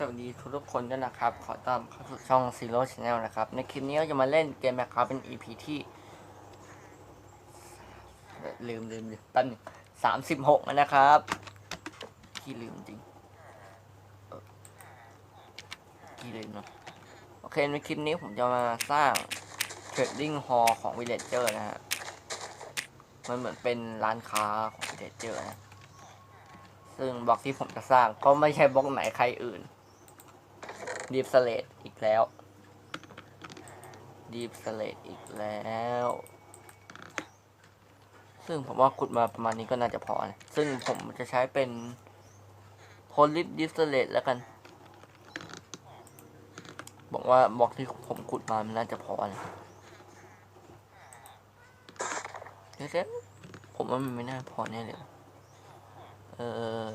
สวัสดีทุกทุกคนด้วยนะครับ ขอต้อนรับเข้าสู่ช่อง Zero Channel นะครับ ในคลิปนี้ก็จะมาเล่นเกมแมคครับเป็น EP ที่ ลืมลืมลืมตั้งสามสิบหกนะครับ ที่ลืมจริงที่ลืมเนาะโอเค ในคลิปนี้ผมจะมาสร้าง Trading Hall ของ Villager นะฮะ มันเหมือนเป็นร้านค้าของ Villager นะซึ่งบล็อกที่ผมจะสร้างก็ไม่ใช่บล็อกไหนใครอื่น ดีฟสเลดอีกแล้วดีฟสเลดอีกแล้ว ซึ่งผมว่าขุดมาประมาณนี้ก็น่าจะพอนะซึ่งผมจะใช้เป็นโพลิฟดีฟสเลดแล้วกัน บอกว่าบล็อกที่ผมขุดมามันน่าจะพอนะเดี๋ยวผมว่ามันไม่น่าพอแน่เลยเออ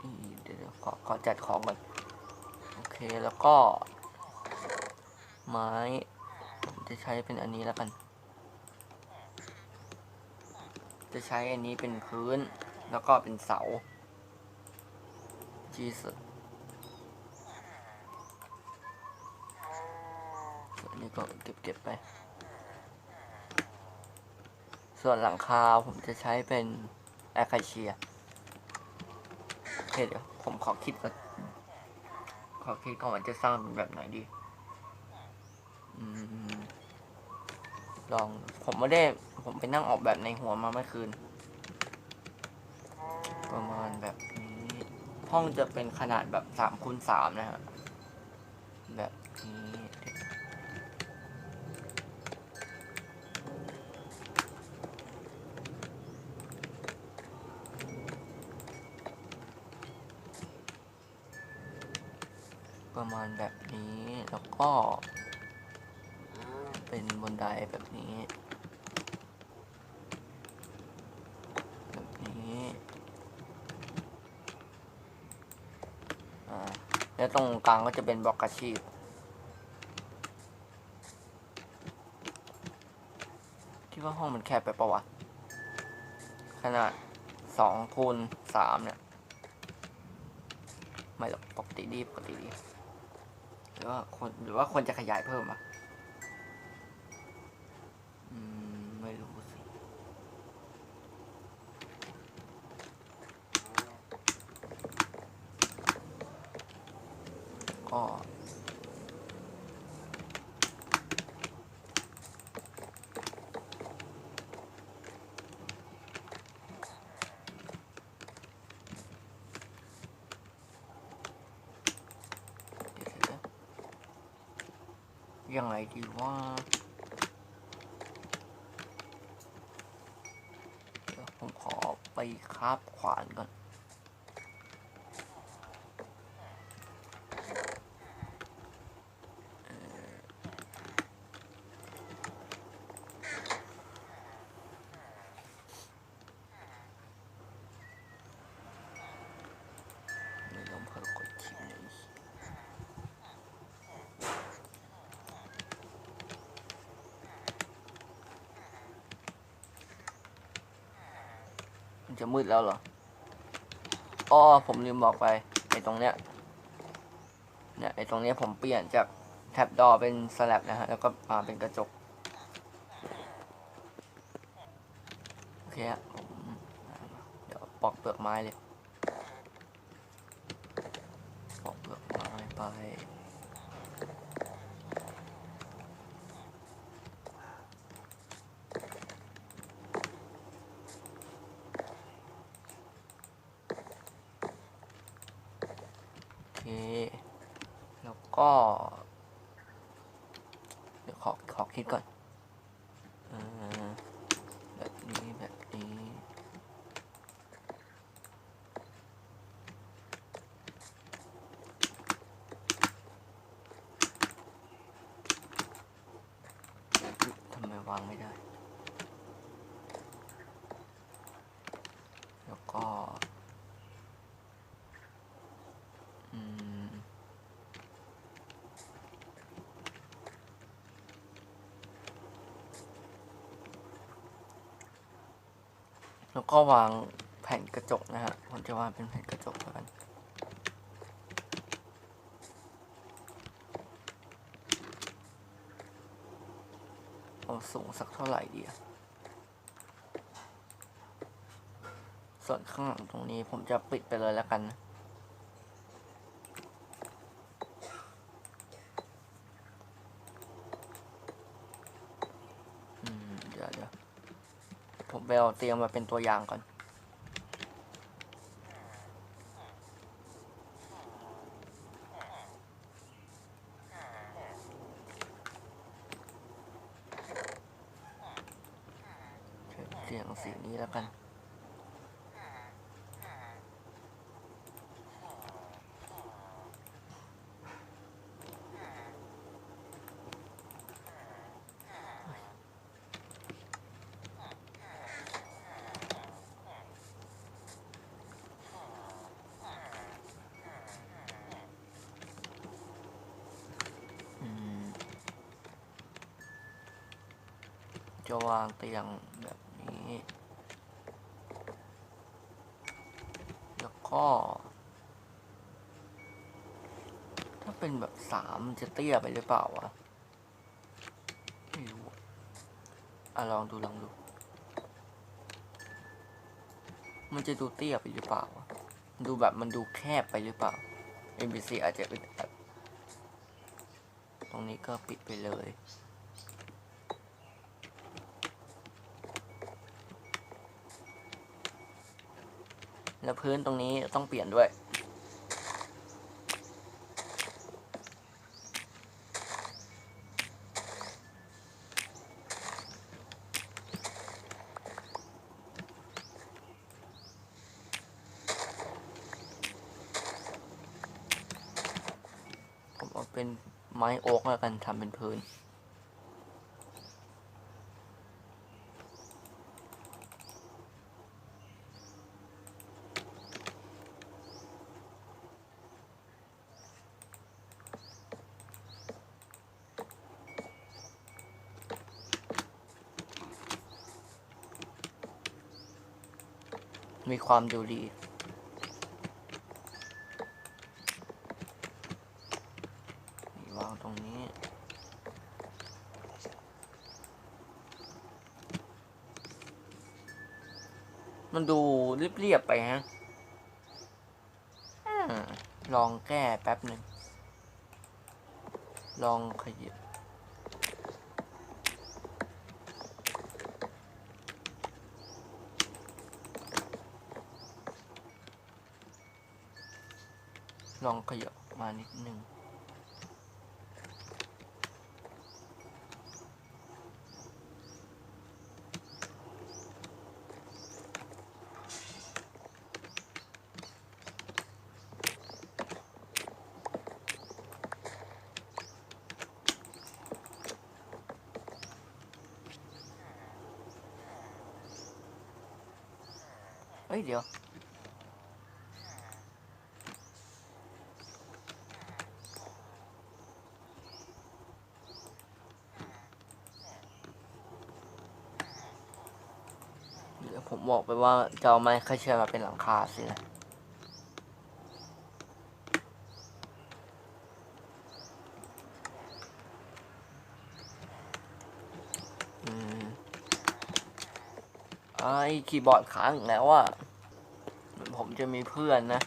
อีเดี๋ยวๆข อขอจัดของก่อนโอเคแล้วก็ ไม้ผมจะใช้เป็นอันนี้แล้วกัน จะใช้อันนี้เป็นพื้นแล้วก็เป็นเสาจีสส่วนนี้ก็เก็บเก็บไป ส่วนหลังคาผมจะใช้เป็นแอคาเชียโอเคเดี๋ยว อคิดก่อนขอคิดก่อนว่าจะสร้างเป็นแบบไหนดีอลองผมไม่ได้ ผมไปนั่งออกแบบในหัวมาเมื่อคืน ประมาณแบบนี้ ห้องจะเป็นขนาดแบบสามคูณสามนะฮะ ประมาณแบบนี้แล้วก็เป็นบนไดแบบนี้ แบบนี้อ่าแล้วตรงกลางก็จะเป็นบล็อกอาชีพคิดว่าห้องมันแคบไปปะวะ ขนาดสองคูณสามเนี่ย ไม่หรอกปกติดีปกติดี หรือว่าคนหรือว่าคนจะขยายเพิ่มอะ อืม ไม่รู้สิ ก็เดี๋ยวๆนะ ยังไงดีว่าผมขอไปคาบขวานก่อน เอ่อไม่ต้องเพิ่มกดชิมเลยมัน จะมืดแล้วเหรออ๋อผมลืมบอกไปไอ้ตรงเนี้ยเนี่ยไอ้ตรงเนี้ยผมเปลี่ยนจากแท็บดอเป็นสลับนะฮะแล้วก็มาเป็นกระจกโอเคฮะผมเดี๋ยวปอกเปลือกไม้เลยปอกเปลือกไม้ไป โอเค แล้ว ก็ เดี๋ยวขอขอคิดก่อนเออแบบนี้แบบนี้อุ๊ยทำไมวางไม่ได้ แล้วก็ แล้วก็วางแผ่นกระจกนะฮะผมจะวางเป็นแผ่นกระจกแล้วกันเอาสูงสักเท่าไหร่ดีอะส่วนข้างหลังตรงนี้ผมจะปิดไปเลยแล้วกันนะ อืม เดี๋ยวเดี๋ยวผมไป เบลเตรียมมาเป็นตัวอย่างก่อน เตียงสีนี้แล้วกัน อืม จะวางเตียงแบบนี้ แล้วก็ ถ้าเป็นแบบสามจะเตี้ยไปหรือเปล่าวะไม่รู้อะอะลองดูลองดู มันจะดูเตี้ยไปหรือเปล่า ดูแบบมันดูแคบไปหรือเปล่า NPC อาจจะอึดอัดตรงนี้ก็ปิดไปเลย แล้วพื้นตรงนี้ต้องเปลี่ยนด้วย ผมเอาเป็นไม้โอ๊กแล้วกันทำเป็นพื้น มีความดูดี วางตรงนี้ มันดูเรียบๆไปฮะลองแก้แป๊บหนึ่ง ลองขยับ ลองขยับมานิดนึงเฮ้ยเดี๋ยว เดี๋ยวผม บอกไปว่าจะเอาไม้ค่าเชือมาเป็นหลังคาสินะอืมไอ้คีย์บอร์ดค้างอีกแล้วอะผมจะมีเพื่อนนะ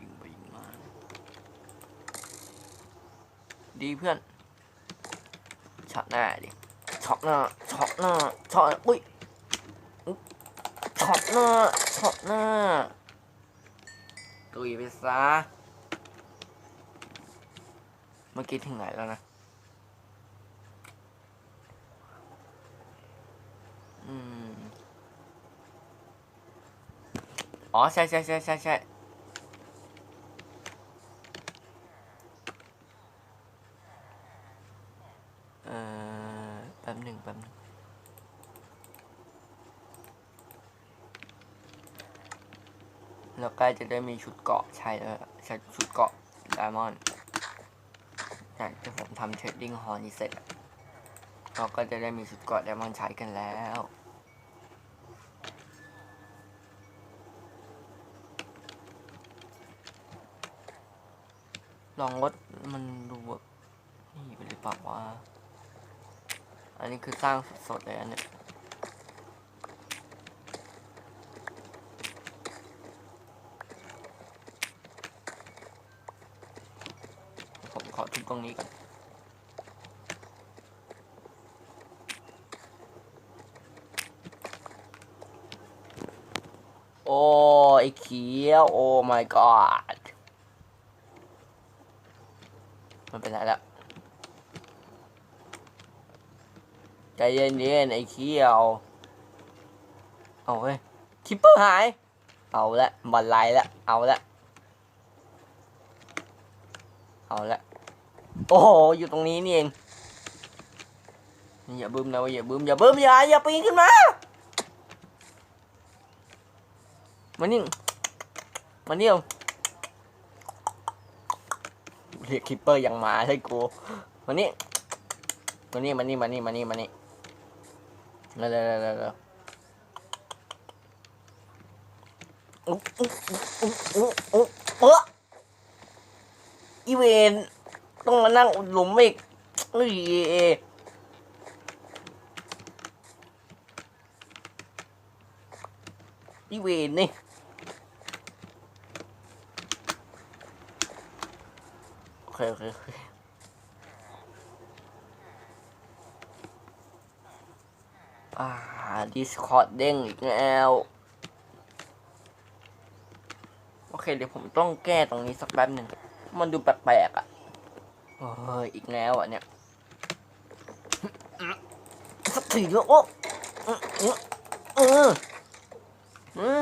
ยิงไปยิงมา ดีเพื่อนช็อตหน้าดิช็อตหน้าช็อตหน้าช็อตอุ้ยอุ๊ยช็อต หน้าช็อตหน้าตุยไปซะ เมื่อกี้ถึงไหนแล้วนะ อืม อ๋อ ใช่ใช่ใช่ใช่ใช่ เอ่อแป๊บหนึ่งแป๊บหนึ่งเราใกล้ จะได้มีชุดเกาะใช้แล้วชุดเกาะไดมอนด์จากที่ผมทำเทรดดิ้งฮอร์นี้เสร็จเราก็จะได้มีชุดเกาะไดมอนด์ใช้กันแล้วลองลดมันดูแบบนี่ไปหรือเปล่าว่า อันนี้คือสร้างสดๆเลยอันเนี้ยผมขอทุบ ตรงนี้ก่อนโอ้ไอเขียวโอ้ my god มันเป็นไรแล้วใจเย็นๆไอ้เขี้ยวเอาเฮ้ยคิปเปอร์หาย เอาละบันไลละเอาละเอาละ อ้โหอยู่ตรงนี้นี่เองอย่าบึ้มนะอย่าบึ้มอย่าบึ้มอย่าอย่าปีนขึ้นมามานี่มานี่เอาเรียกคิปเปอร์ยังมาใช่กูมานี่มานี่มานี่มานี่มานี่มานี่เร็วเร็วเร็วเร็วเร็วอุ๊บอุ๊บอุ๊บอุ๊บอุ๊บเอออีเวน ต้องมานั่งอุดหลุมอีกเอ้ยอีเวนนี่โอเค โอเคโอเคอ่า Discord เด้งอีกแล้วโอเค เดี๋ยวผมต้องแก้ตรงนี้สักแป๊บหนึ่ง มันดูแปลกๆอะ เฮ้ยอีกแล้วอะเนี่ยสักทีเดียวโอ้เออเออเออเออ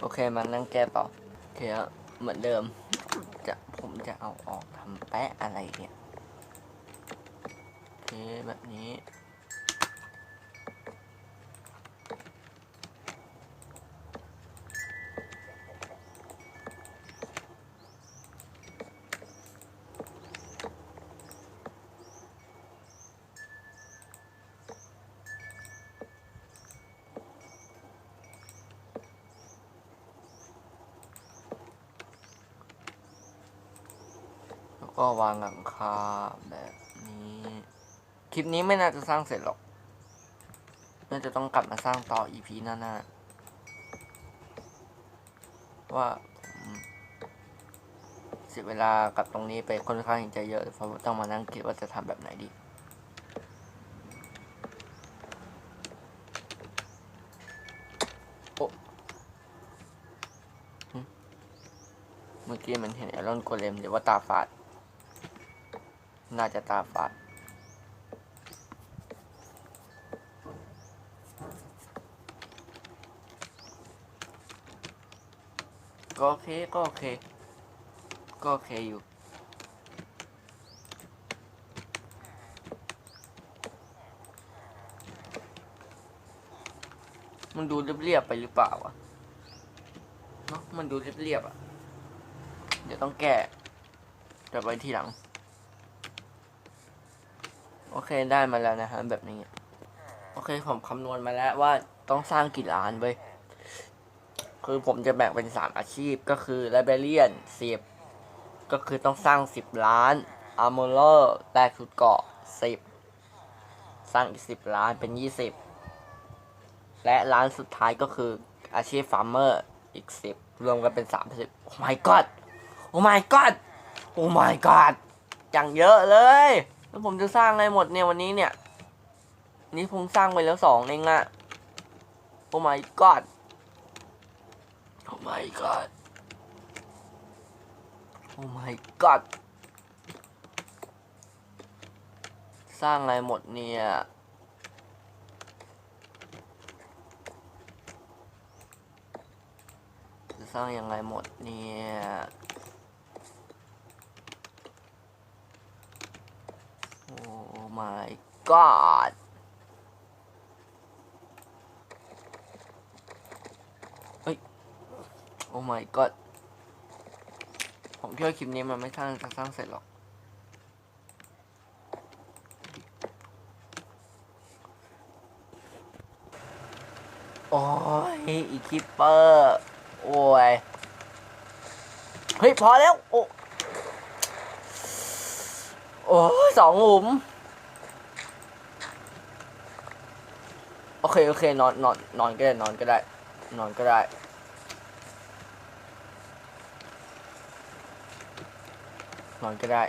โอเคมานั่งแก้ต่อโอเคครับเหมือนเดิม จะผมจะเอาออกทำแปะอะไรเนี่ยโอเคแบบนี้ ก็วางหลังคาแบบนี้ คลิปนี้ไม่น่าจะสร้างเสร็จหรอก น่าจะต้องกลับมาสร้างต่อ EP หน้าๆว่าเสียเวลากับตรงนี้ไปค่อนข้างจะเยอะเพราะต้องมานั่งคิดว่าจะทำแบบไหนดีโอ้เมื่อกี้มันเห็นไอรอนโกเลมหรือว่าตาฝาด น่าจะตาฝาดก็โอเค ก็โอเค ก็โอเคอยู่ มันดูเรียบๆไปหรือเปล่าวะเนาะมันดูเรียบๆอะ เดี๋ยวต้องแก้เดี๋ยวไว้ทีหลัง โอเคได้มาแล้วนะฮะแบบนี้ โอเคผมคำนวณมาแล้วว่าต้องสร้างกี่ล้านเว้ยคือผมจะแบ่งเป็นสามอาชีพก็คือไลเบเรียนสิบก็คือต้องสร้างสิบล้านอาร์โมเลอร์แลกชุดเกาะสิบสร้างอีกสิบล้านเป็นยี่สิบและร้านสุดท้ายก็คืออาชีพฟาร์มเมอร์อีกสิบรวมกันเป็นสามสิบโอ้ my god โอ้ my god โอ้ my god อย่างเยอะเลย แล้วผมจะสร้างอะไรหมดเนี่ยวันนี้เนี่ย นี่ผมสร้างไปแล้วสองเองอะโอ้ my god โอ้ my god โอ้ my god สร้างอะไรหมดเนี่ยจะสร้างยังไงหมดเนี่ย โอ้ my god โอ้ my god ผมคิดว่าคลิปนี้มันไม่สร้างจะสร้างเสร็จหรอกโอ้ยอีคิปเปอร์ โอ้ย เฮ้ย พอแล้ว โอ้โอ้สองหลุม โอ เคโอเคนอนนอนนอนก็ได้นอนก็ได้ นอนก็ได้ นอนก็ได้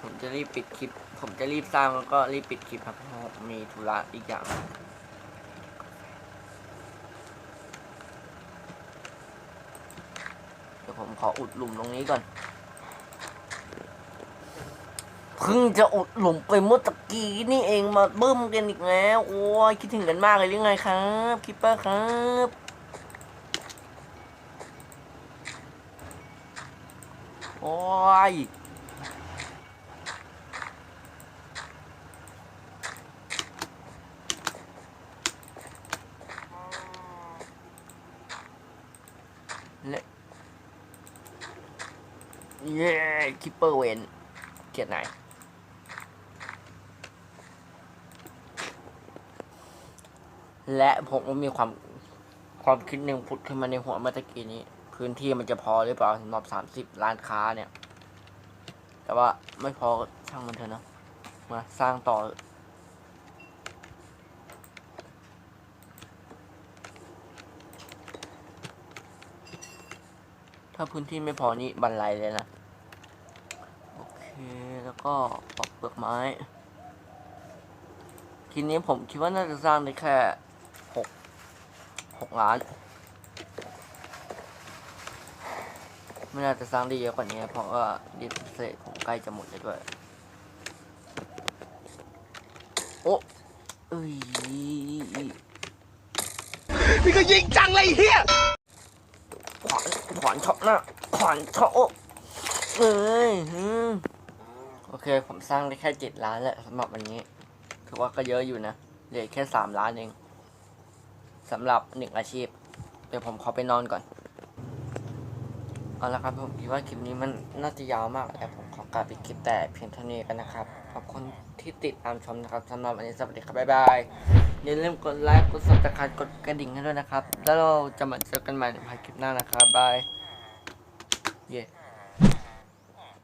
ผมจะรีบปิดคลิป ผมจะรีบสร้างแล้วก็รีบปิดคลิปครับเพราะมีธุระอีกอย่าง เดี๋ยว ผมขออุดหลุมตรงนี้ก่อนเพิ่งจะอุดหลุมไปเมื่อตะกี้นี่เองมาบึ้มกันอีกแล้ว โอ้ยคิดถึงกันมากเลยหรือไงครับคิปเปอร์ครับโอ้ย เย้คิปเปอร์เวนเกียร์ไหนและผมก็มีความความคิดหนึ่งพุดขึ้นมาในหัวเมื่อตะกี้นี้ พื้นที่มันจะพอหรือเปล่าสำหรับสามสิบล้านค้าเนี่ย แต่ว่าไม่พอช่างมันเถอะนะมาสร้างต่อ ถ้าพื้นที่ไม่พอนี่บันไลเลยนะ ก็ปอกเปลือกไม้ ทีนี้ผมคิดว่าน่าจะสร้างได้แค่หกหกล้าน ไม่น่าจะสร้างได้เยอะกว่านี้ เพราะว่าดิสเซตผมใกล้จะหมดแล้วด้วย โอ้เอ้ยนี่ก็ยิงจังเลยเฮียขวานขวานช็อปหน้าขวานช็อปเอ้ย โอเค ผมสร้างได้แค่เจ็ดล้านแหละสำหรับวันนี้ ถือว่าก็เยอะอยู่นะเหลือแค่สามล้านเองสำหรับหนึ่งอาชีพ เดี๋ยวผมขอไปนอนก่อน เอาละครับผมคิดว่าคลิปนี้มันน่าจะยาวมากแต่ผมขอกลับไปคลิปแต่เพียงเท่านี้กันนะครับ ขอบคุณที่ติดตามชมนะครับสำหรับวันนี้สวัสดีครับบ๊ายบายอย่าลืมกดไลค์กด subscribe กดกระดิ่งให้ด้วยนะครับ แล้วเราจะมาเจอกันใหม่ในภายคลิปหน้านะครับบายเย้